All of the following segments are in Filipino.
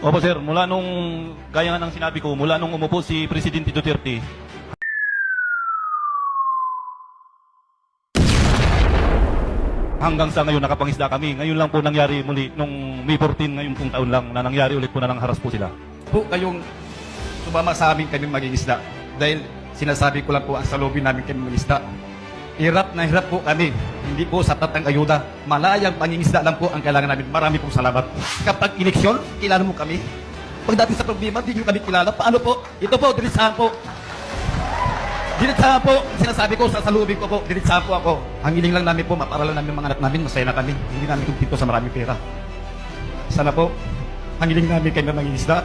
Opo sir, mula nung, gaya nga ng sinabi ko, mula nung umupo si Presidente Duterte, hanggang sa ngayon nakapangisda kami. Ngayon lang po nangyari muli, nung May 14 ngayon pong taon lang, na nangyari ulit po na nang haras po sila. po kayong sumama sa amin kami mangingisda. Dahil sinasabi ko lang po ang salubin namin kami mangingisda. Hirap na hirap po kami. Hindi po sapat ang ayuda. Malayang pangingisda lang po ang kailangan namin. Marami pong salamat. Kapag eleksyon, kilala mo kami. Pagdating sa problema, hindi nyo kami kilala. Paano po? Ito po, diritsahan po. Diritsahan po. Sinasabi ko, sa salubin ko po, diritsahan po ako. Ang hiling lang namin po, maparalan namin mga anak namin, masaya na kami. Hindi namin kumpito sa maraming pera. Sana po, ang hiling namin kayo na mangingisda.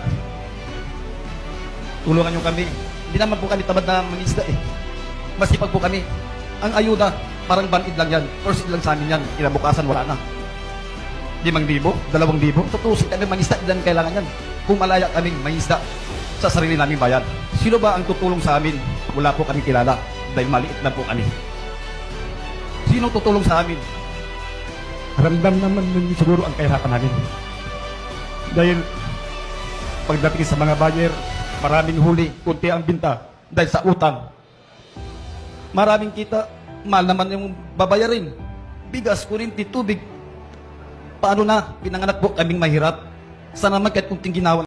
Tulungan nyo kami. Hindi naman po kami tamad na mangisda eh. Masipag po kami. Ang ayuda, parang banid lang yan. First lang sa amin yan. Kinabukasan, wala na. Limang libo, dalawang libo. Tutusin kami mangisda, hindi namin kailangan yan. Kung malaya kaming mangisda sa sarili naming bayan. Sino ba ang tutulong sa amin? Wala po kami kilala. Dahil maliit lang po kami. Sino tutulong sa amin? Ramdam naman nun siguro ang kahirapan namin. Dahil pagdating sa mga buyer, maraming huli, kunti ang binta dahil sa utang. Maraming kita, mahal naman yung babayarin. Bigas, kurinti, tubig. Paano na? Pinanganak po kaming mahirap. Sana naman kahit kunting ginawa